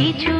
কিছু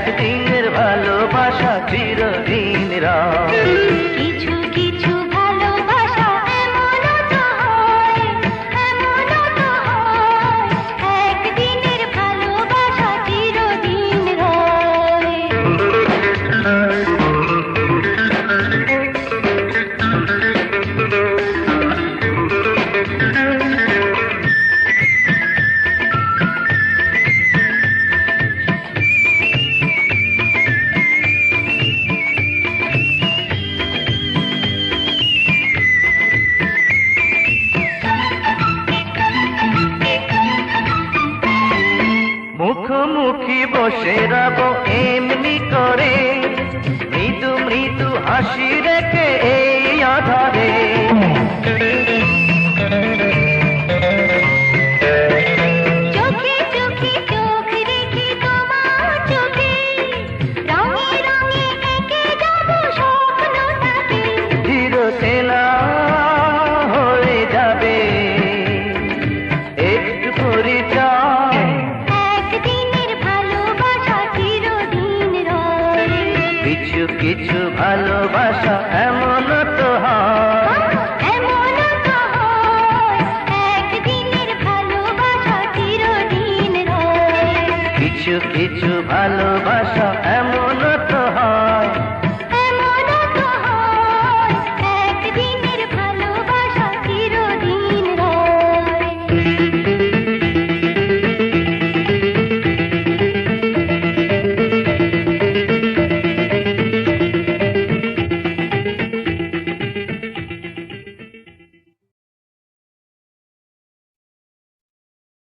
একদিনের ভালোবাসা চিরদিন রাম বসে রব এমনি করে। মৃদু মৃদু হাসি রেখে এই আধারে কিছু কিছু ভালোবাসা এমন তো হয়। কিছু কিছু ভালোবাসা এমন